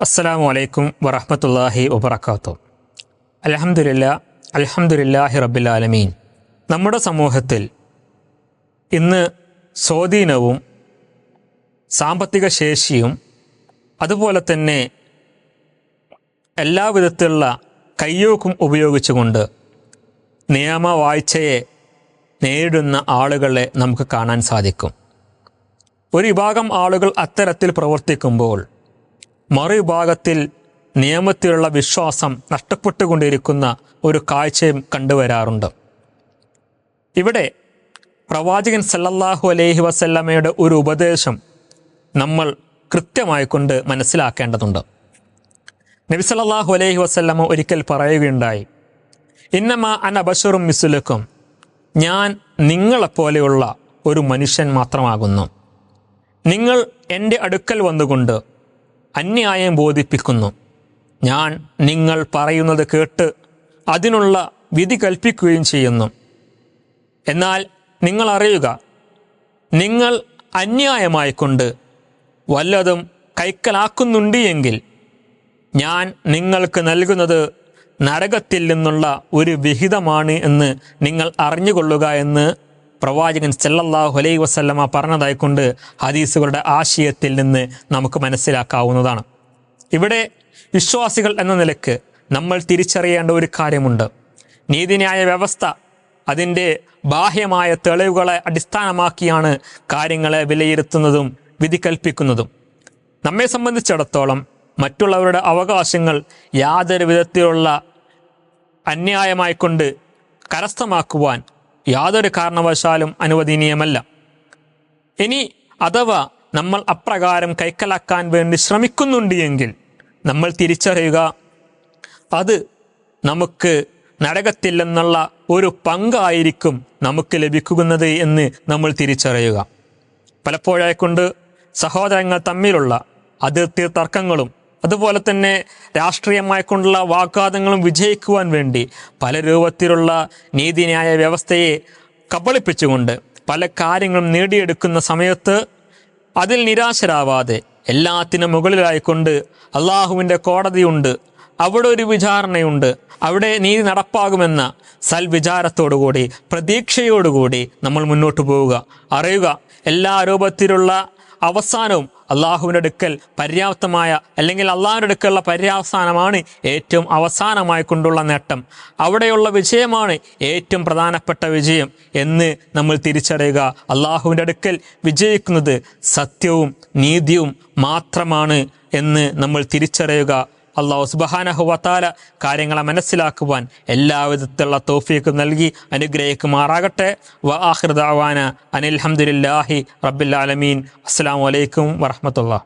അസ്സലാമു അലൈക്കും വറഹമത്തല്ലാഹി വബർക്കാത്തു അലഹമുല്ല അലഹമുല്ലാഹി റബ്ബിലാലമീൻ. നമ്മുടെ സമൂഹത്തിൽ ഇന്ന് സ്വാധീനവും സാമ്പത്തിക ശേഷിയും അതുപോലെ തന്നെ എല്ലാവിധത്തിലുള്ള കയ്യോക്കും ഉപയോഗിച്ചുകൊണ്ട് നിയമവാഴ്ചയെ നേരിടുന്ന ആളുകളെ നമുക്ക് കാണാൻ സാധിക്കും. ഒരു വിഭാഗം ആളുകൾ അത്തരത്തിൽ പ്രവർത്തിക്കുമ്പോൾ മറുവിഭാഗത്തിൽ നിയമത്തിലുള്ള വിശ്വാസം നഷ്ടപ്പെട്ടുകൊണ്ടിരിക്കുന്ന ഒരു കാഴ്ചയും കണ്ടുവരാറുണ്ട്. ഇവിടെ പ്രവാചകൻ സല്ലല്ലാഹു അലൈഹി വസല്ലമയുടെ ഒരു ഉപദേശം നമ്മൾ കൃത്യമായി കൊണ്ട് മനസ്സിലാക്കേണ്ടതുണ്ട്. നബി സല്ലല്ലാഹു അലൈഹി വസല്ലമ ഒരിക്കൽ പറയുകയുണ്ടായി ഇന്നമ അനബഷറും മിസുലക്കും. ഞാൻ നിങ്ങളെപ്പോലെയുള്ള ഒരു മനുഷ്യൻ മാത്രമാകുന്നു. നിങ്ങൾ എന്റെ അടുക്കൽ വന്നുകൊണ്ട് അന്യായം ബോധിപ്പിക്കുന്നു. ഞാൻ നിങ്ങൾ പറയുന്നത് കേട്ട് അതിനുള്ള വിധി കൽപ്പിക്കുകയും ചെയ്യുന്നു. എന്നാൽ നിങ്ങൾ അറിയുക നിങ്ങൾ അന്യായമായിക്കൊണ്ട് വല്ലതും കൈക്കലാക്കുന്നുണ്ട് എങ്കിൽ ഞാൻ നിങ്ങൾക്ക് നൽകുന്നത് നരകത്തിൽ നിന്നുള്ള ഒരു വിഹിതമാണ് എന്ന് നിങ്ങൾ അറിഞ്ഞുകൊള്ളുക എന്ന് പ്രവാചകൻ സല്ലല്ലാഹു അലൈഹി വസല്ലമ പറഞ്ഞതായിക്കൊണ്ട് ഹദീസുകളുടെ ആശയത്തിൽ നിന്ന് നമുക്ക് മനസ്സിലാക്കാവുന്നതാണ്. ഇവിടെ വിശ്വാസികൾ എന്ന നിലയ്ക്ക് നമ്മൾ തിരിച്ചറിയേണ്ട ഒരു കാര്യമുണ്ട്. നീതിന്യായ വ്യവസ്ഥ അതിന്റെ ബാഹ്യമായ തെളിവുകളെ അടിസ്ഥാനമാക്കിയാണ് കാര്യങ്ങളെ വിലയിരുത്തുന്നതും വിധി കൽപ്പിക്കുന്നതും നമ്മെ സംബന്ധിച്ചിടത്തോളം മറ്റുള്ളവരുടെ അവകാശങ്ങൾ യാതൊരു വിധത്തിലുള്ള അന്യായമായിക്കൊണ്ട് കരസ്ഥമാക്കുവാൻ യാതൊരു കാരണവശാലും അനുവദനീയമല്ല. ഇനി അഥവാ നമ്മൾ അപ്രകാരം കൈക്കലാക്കാൻ വേണ്ടി ശ്രമിക്കുന്നുണ്ട് എങ്കിൽ നമ്മൾ തിരിച്ചറിയുക അത് നമുക്ക് നരകത്തില്ലെന്നുള്ള ഒരു പങ്കായിരിക്കും നമുക്ക് ലഭിക്കുന്നത് എന്ന് നമ്മൾ തിരിച്ചറിയുക. പലപ്പോഴായിക്കൊണ്ട് സഹോദരങ്ങൾ തമ്മിലുള്ള അതിർത്തി തർക്കങ്ങളും അതുപോലെ തന്നെ രാഷ്ട്രീയമായിക്കൊണ്ടുള്ള വാഗ്വാദങ്ങളും വിജയിക്കുവാൻ വേണ്ടി പല രൂപത്തിലുള്ള നീതിന്യായ വ്യവസ്ഥയെ കബളിപ്പിച്ചുകൊണ്ട് പല കാര്യങ്ങളും നേടിയെടുക്കുന്ന സമയത്ത് അതിൽ നിരാശരാവാതെ എല്ലാത്തിനും മുകളിലായിക്കൊണ്ട് അള്ളാഹുവിന്റെ കോടതിയുണ്ട് അവിടെ ഒരു വിചാരണയുണ്ട് അവിടെ നീതി നടപ്പാകുമെന്ന സൽവിചാരത്തോടുകൂടി പ്രതീക്ഷയോടുകൂടി നമ്മൾ മുന്നോട്ട് പോവുക. അറിയുക എല്ലാ രൂപത്തിലുള്ള അവസാനവും അള്ളാഹുവിന്റെ അടുക്കൽ പര്യാപ്തമായ അല്ലെങ്കിൽ അള്ളാഹുവിന്റെ അടുക്കലുള്ള പര്യാവസാനമാണ് ഏറ്റവും അവസാനമായി കൊണ്ടുള്ള നേട്ടം. അവിടെയുള്ള വിജയമാണ് ഏറ്റവും പ്രധാനപ്പെട്ട വിജയം എന്ന് നമ്മൾ തിരിച്ചറിയുക. അള്ളാഹുവിന്റെ അടുക്കൽ വിജയിക്കുന്നത് സത്യവും നീതിയും മാത്രമാണ് എന്ന് നമ്മൾ തിരിച്ചറിയുക. അള്ളാഹു സുബഹാനഹുവത്താല കാര്യങ്ങളെ മനസ്സിലാക്കുവാൻ എല്ലാവിധത്തിലുള്ള തോഫിയക്കും നൽകി അനുഗ്രഹിക്കുമാറാകട്ടെ. വ ആഹൃദാവാന അനിൽഹമുല്ലാഹി റബ്ബിൽ ആലമീൻ. അസ്സാം വലൈക്കും വറഹമത്തുള്ള